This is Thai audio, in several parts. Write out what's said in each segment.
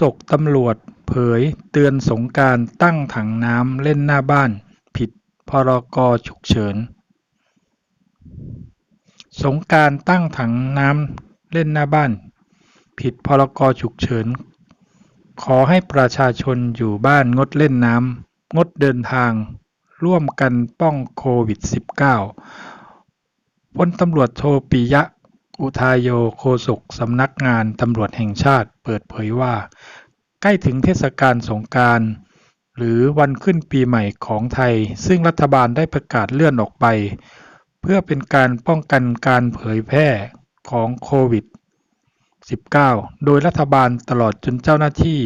ษกตำรวจเผยเตือนสงกานต์ตั้งถังน้ำเล่นหน้าบ้าน ผิดพรกฉุกเฉิน สงกานต์ตั้งถังน้ำเล่นหน้าบ้าน ผิดพรกฉุกเฉิน ขอให้ประชาชนอยู่บ้านงดเล่นน้ำงดเดินทาง ร่วมกันป้องโควิด -19 พลตำรวจโทปิยะ อุทายโยโฆษกสำนักงานตำรวจแห่งชาติเปิดเผยว่า ใกล้ถึงเทศกาลสงกานต์หรือวันขึ้นปีใหม่ของไทย ซึ่งรัฐบาลได้ประกาศเลื่อนออกไป เพื่อเป็นการป้องกันการเผยแพร่ของโควิด -19 โดยรัฐบาลตลอดจนเจ้าหน้าที่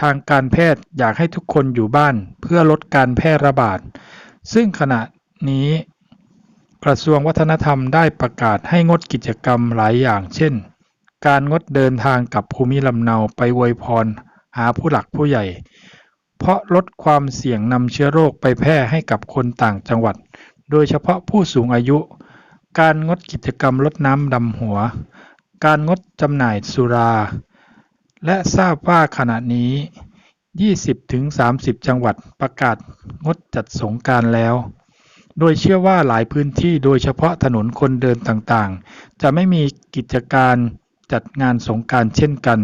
ทางการแพทย์อยากให้ทุกคนอยู่บ้านเพื่อลดการแพร่ระบาด ซึ่งขณะนี้ กระทรวงวัฒนธรรมได้ประกาศให้งดกิจกรรมหลายอย่าง เช่น การงดเดินทางกับภูมิลำเนาไปอวยพรหาผู้หลักผู้ใหญ่ เพราะลดความเสี่ยงนำเชื้อโรคไปแพร่ให้กับคนต่างจังหวัด โดยเฉพาะผู้สูงอายุ การงดกิจกรรมรดน้ำดำหัว การงดจำหน่ายสุรา และทราบว่าขณะนี้ 20-30 จังหวัดประกาศงดจัดสงกานต์แล้ว โดยเชื่อว่าหลายพื้นที่โดยเฉพาะถนนคนเดินต่างๆ จะไม่มีกิจการจัดงานสงกานต์เช่นกัน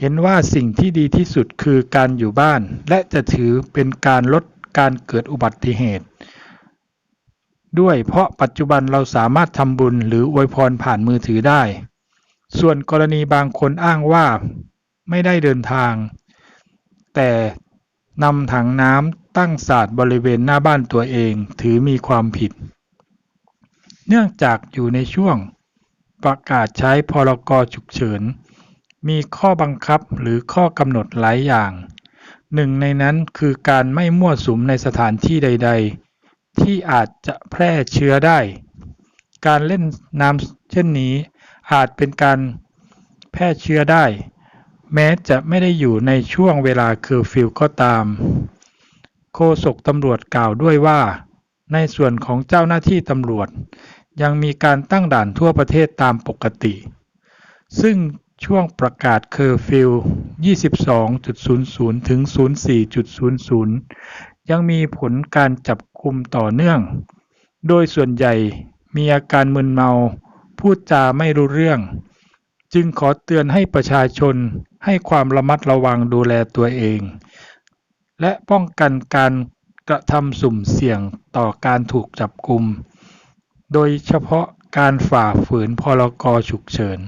เห็นว่าสิ่งที่ดีที่สุดคือการอยู่บ้าน และจะถือเป็นการลดการเกิดอุบัติเหตุ ด้วยเพราะปัจจุบันเราสามารถทำบุญหรืออวยพรผ่านมือถือได้ ส่วนกรณีบางคนอ้างว่าไม่ได้เดินทาง แต่นำถังน้ำ ตั้งสาดบริเวณหน้าบ้านตัวเองถือมีความผิด เนื่องจากอยู่ในช่วงประกาศใช้พรกฉุกเฉิน มีข้อบังคับหรือข้อกำหนดหลายอย่าง หนึ่งในนั้นคือการไม่มั่วสุมในสถานที่ใด ๆ ที่อาจจะแพร่เชื้อได้ การเล่นน้ำเช่นนี้อาจเป็นการแพร่เชื้อได้ แม้จะไม่ได้อยู่ในช่วงเวลาเคอร์ฟิวก็ตาม โฆษกตำรวจกล่าวด้วยว่า ในส่วนของเจ้าหน้าที่ตำรวจ ยังมีการตั้งด่านทั่วประเทศตามปกติ ซึ่งช่วงประกาศเคอร์ฟิว 22.00 ถึง 04.00 ยังมีผลการจับกุมต่อเนื่อง โดยส่วนใหญ่มีอาการมึนเมา พูดจาไม่รู้เรื่อง จึงขอเตือนให้ประชาชนให้ความระมัดระวังดูแลตัวเอง และป้องกันการกระทำสุ่มเสี่ยงต่อการถูกจับกุม โดยเฉพาะการฝ่าฝืนพรกฉุกเฉิน